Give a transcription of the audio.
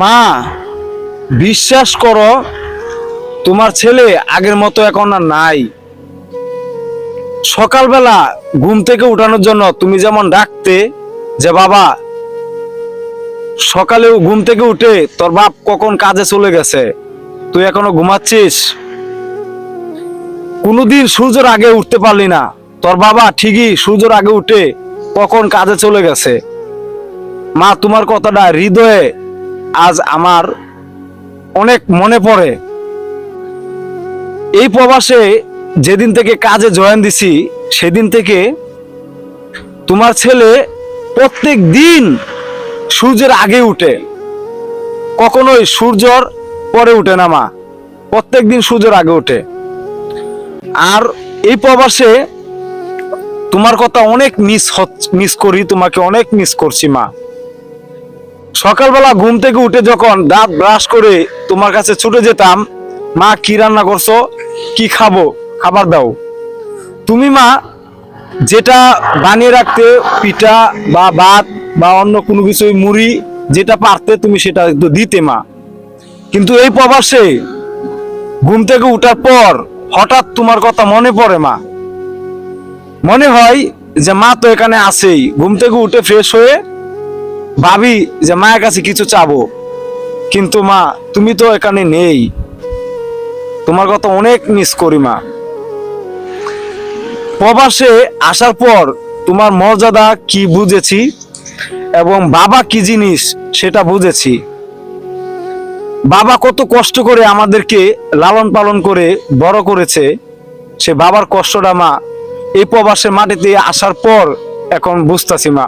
মা, বিশ্বাস করো, তোমার ছেলে আগের মতো এখন আর নাই। সকালবেলা ঘুম থেকে উঠানোর জন্য তুমি যেমন ডাকতে যে, বাবা সকালে ঘুম থেকে উঠে তোর বাপ কখন কাজে চলে গেছে? তুই এখনও ঘুমাচ্ছিস? কোনোদিন সূর্যের আগে উঠতে পারলি না। তোর বাবা ঠিকই সূর্যের আগে উঠে কখন কাজে চলে গেছে? মা, তোমার কথাটা হৃদয়ে আজ আমার অনেক মনে পড়ে। এই প্রবাসে যেদিন থেকে কাজে জয়েন দিছি, সেদিন থেকে তোমার ছেলে প্রত্যেক দিন সূর্যের আগে উঠে। কখনোই সূর্যর পরে উঠে না মা, প্রত্যেক দিন সূর্যের আগে উঠে। আর এই প্রবাসে তোমার কথা অনেক মিস মিস করি, তোমাকে অনেক মিস করছি মা। সকালবেলা ঘুম থেকে উঠে যখন দাঁত ব্রাশ করে তোমার কাছে ছুটে যেতাম, মা, কি রান্না করছ? কি খাব? খাবার দাও। তুমি, মা, যেটা বানিয়ে রাখতে, পিঠা বা ভাত বা অন্য কোনো কিছু মুড়ি যেটা পারতে তুমি সেটা দিতে, মা। কিন্তু এই প্রবাসে ঘুম থেকে উঠার পর হঠাৎ তোমার কথা মনে পড়ে, মা। মনে হয় যে, মা তো এখানে আছেই। ঘুম থেকে উঠে ফ্রেশ হয়ে ভাবি যে মায়ের কাছে কিছু চাবো। কিন্তু মা, তুমি তো এখানে নেই। তোমার কথা অনেক মিস করি, মা। প্রবাসে আসার পর তোমার মর্যাদা কি বুঝেছি এবং বাবা কি জিনিস সেটা বুঝেছি। বাবা কত কষ্ট করে আমাদেরকে লালন পালন করে বড় করেছে, সে বাবার কষ্টটা, মা, এই প্রবাসে মাটিতে আসার পর এখন বুঝতেছি, মা।